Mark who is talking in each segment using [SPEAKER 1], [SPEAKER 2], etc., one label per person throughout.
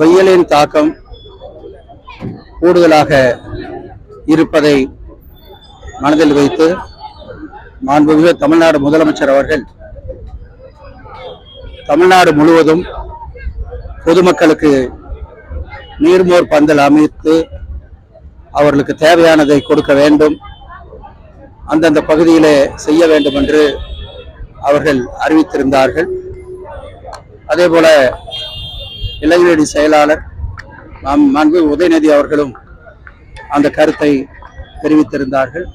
[SPEAKER 1] வெயிலின் தாக்கம் கூடுதலாக இருப்பதை மனதில் வைத்து மாண்புமிகு தமிழ்நாடு முதலமைச்சர் அவர்கள் தமிழ்நாடு முழுவதும் பொதுமக்களுக்கு நீர்மோர் பந்தல் அமைத்து அவர்களுக்கு தேவையானதை கொடுக்க வேண்டும் அந்தந்த பகுதியிலே செய்ய வேண்டும் என்று அவர்கள் அறிவித்திருந்தார்கள். அதே போல இளைஞரணி செயலாளர் நாம் மாண்பு உதயநிதி அவர்களும் அந்த கருத்தை தெரிவித்திருந்தார்கள்.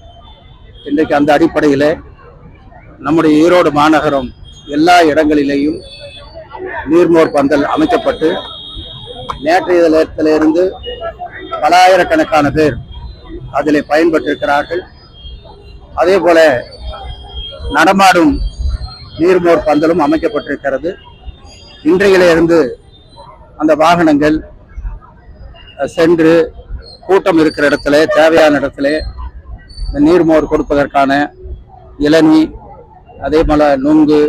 [SPEAKER 1] இன்றைக்கு அந்த அடிப்படையில் நம்முடைய ஈரோடு மாநகரம் எல்லா இடங்களிலேயும் நீர்மோர் பந்தல் அமைக்கப்பட்டு நேற்றைய நேரத்திலிருந்து பலாயிரக்கணக்கான பேர் அதில் பயன்பட்டிருக்கிறார்கள் அதே போல நடமாடும் நீர்மோர் பந்தலும் அமைக்கப்பட்டிருக்கிறது. இன்றையிலிருந்து அந்த வாகனங்கள் சென்று கூட்டம் இருக்கிற இடத்துல தேவையான இடத்துல இந்த நீர்மோர் கொடுப்பதற்கான இளநீ அதே போல நுங்கு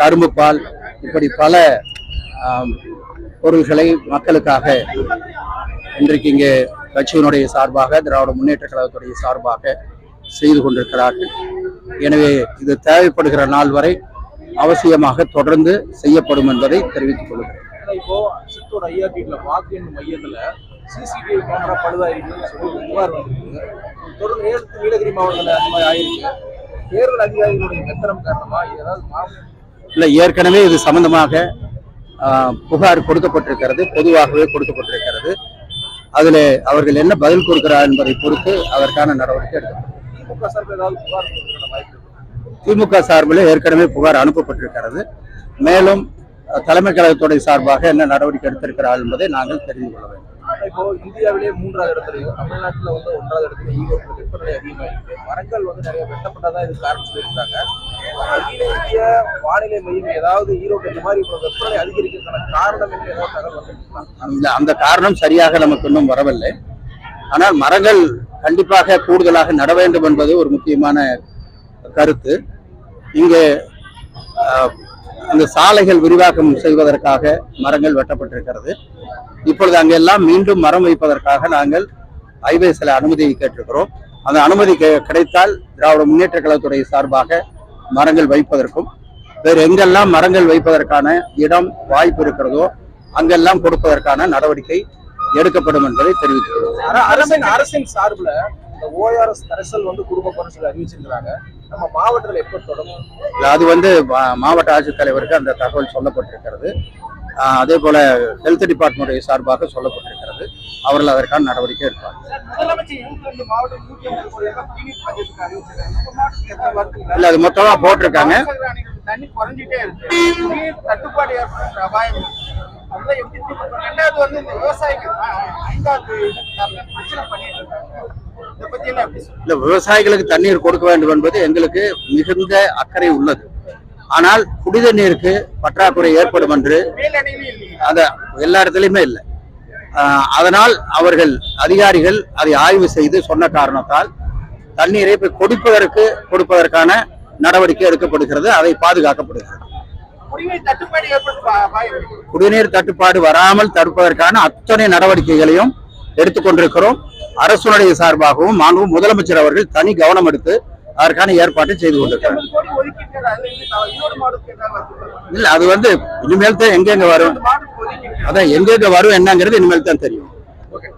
[SPEAKER 1] கரும்பு பால் இப்படி பல பொருள்களை மக்களுக்காக இன்றைக்கு இங்கே கட்சியினுடைய சார்பாக திராவிட முன்னேற்ற கழகத்துடைய சார்பாக செய்து கொண்டிருக்கிறார்கள். எனவே இது தேவைப்படுகிற நாள் வரை அவசியமாக தொடர்ந்து செய்யப்படும் என்பதை தெரிவித்துக் கொள்கிறேன்.
[SPEAKER 2] இப்போ சித்தூர் ஐஆர்டில வாக்கு எண்ணும் மையத்துல சிசிடிவி கேமரா பழுதாயிருக்குன்னு சொல்லி புகார் வந்திருக்கு. தொடர்ந்து நேரத்து நீலகிரி மாவட்டத்தில் அந்த மாதிரி ஆயிருக்கு. தேர்தல் அதிகாரிகளுடைய மெத்தனம் காரணமா இது ஏதாவது மாவட்டம்
[SPEAKER 1] இல்லை ஏற்கனவே இது சம்பந்தமாக புகார் கொடுக்கப்பட்டிருக்கிறது பொதுவாகவே கொடுக்கப்பட்டிருக்கிறது. அதில் அவர்கள் என்ன பதில் கொடுக்கிறார் என்பதை பொறுத்து அதற்கான நடவடிக்கை எடுக்கப்படும்.
[SPEAKER 2] திமுக சார்பில்
[SPEAKER 1] ஏற்கனவே புகார் அனுப்பப்பட்டிருக்கிறது. மேலும் தலைமை கழகத்துடைய சார்பாக என்ன நடவடிக்கை எடுத்திருக்கிறார்கள் என்பதை நாங்கள் தெரிந்து கொள்ள வேண்டும்.
[SPEAKER 2] இப்போ இந்தியாவிலேயே மூன்றாவது இடத்துலயும் தமிழ்நாட்டுல வந்து ஒன்றாவது இடத்துல ஈரோடு வெப்பநிலை அதிகமா இருக்கு மரங்கள் வந்து நிறைய வெட்டப்பட்டதா இது காரணம் சொல்லியிருக்காங்க. அகில இந்திய வானிலை மையம் ஏதாவது ஈரோடு இந்த மாதிரி இப்போ வெப்பநிலை அதிகரிக்கிறதுக்கான காரணம் என்று ஏதாவது தகவல் வந்திருக்குங்களா?
[SPEAKER 1] அந்த அந்த காரணம் சரியாக நமக்கு இன்னும் வரவில்லை. ஆனால் மரங்கள் கண்டிப்பாக கூடுதலாக நட வேண்டும் என்பது ஒரு முக்கியமான கருத்து. இங்கே அந்த சாலைகள் விரிவாக்கம் செய்வதற்காக மரங்கள் வெட்டப்பட்டிருக்கிறது. இப்பொழுது அங்கெல்லாம் மீண்டும் மரம் வைப்பதற்காக நாங்கள் ஹைவேஸில் அனுமதி கேட்டிருக்கிறோம். அந்த அனுமதி கிடைத்தால் திராவிட முன்னேற்ற கழகத்துடைய சார்பாக மரங்கள் வைப்பதற்கும் வேறு எங்கெல்லாம் மரங்கள் வைப்பதற்கான இடம் வாய்ப்பு இருக்கிறதோ அங்கெல்லாம் கொடுப்பதற்கான நடவடிக்கை எடுக்கப்படும் என்பதை
[SPEAKER 2] தெரிவித்துள்ளது அரசின் அரசின் சார்பில் இந்த ஓஆர்எஸ் கரைசல் வந்து கொடுக்க சொல்லி அறிவிச்சிருக்கிறாங்க. நம்ம மாவட்டத்துல எப்ப தொடங்கும்?
[SPEAKER 1] இல்ல, அது வந்து மாவட்ட ஆட்சித்தலைவருக்கு அந்த தகவல் சொல்லப்பட்டிருக்கிறது. அதே போல ஹெல்த் டிபார்ட்மெண்ட் சார்பாக சொல்லப்பட்டிருக்கிறது. அவர்கள் அதற்கான நடவடிக்கை
[SPEAKER 2] வருதுங்களா?
[SPEAKER 1] இல்ல அது மொத்தமா போட்டிருக்காங்க.
[SPEAKER 2] தண்ணி குறைஞ்சிட்டே இருக்கு. நீர் தட்டுப்பாடு ஏற்படுற அபாயம் இருக்கு. அதெல்லாம் எப்படி தீர்க்கணும்? ரெண்டாவது வந்து இந்த விவசாயிகள் ஐந்தாவது பிரச்சனை பண்ணிட்டு இருக்காங்க.
[SPEAKER 1] இல்ல விவசாயிகளுக்கு தண்ணீர் கொடுக்க வேண்டும் என்பது எங்களுக்கு மிகுந்த அக்கறை உள்ளது. ஆனால் குடித நீருக்கு பற்றாக்குறை ஏற்படும் என்று அத எல்லா இடத்துலையுமே இல்லை. அதனால் அவர்கள் அதிகாரிகள் அதை ஆய்வு செய்து சொன்ன காரணத்தால் தண்ணீரை இப்ப கொடுப்பதற்கு கொடுப்பதற்கான நடவடிக்கை எடுக்கப்படுகிறது அதை பாதுகாக்கப்படுகிறது.
[SPEAKER 2] குடிநீர் தட்டுப்பாடு
[SPEAKER 1] வராமல் தடுப்பதற்கான அத்தனை நடவடிக்கைகளையும் எடுத்துக்கொண்டிருக்கிறோம். அரசுடைய சார்பாகவும் மாண்பு முதலமைச்சர் அவர்கள் தனி கவனம் எடுத்து அதற்கான ஏற்பாட்டை செய்து கொண்டிருக்கிறார். இல்ல அது வந்து இனிமேல் தான் எங்கெங்க வரும்? அதான் எங்கெங்க வரும் என்னங்கிறது இனிமேல் தான் தெரியும்.
[SPEAKER 2] ஓகே.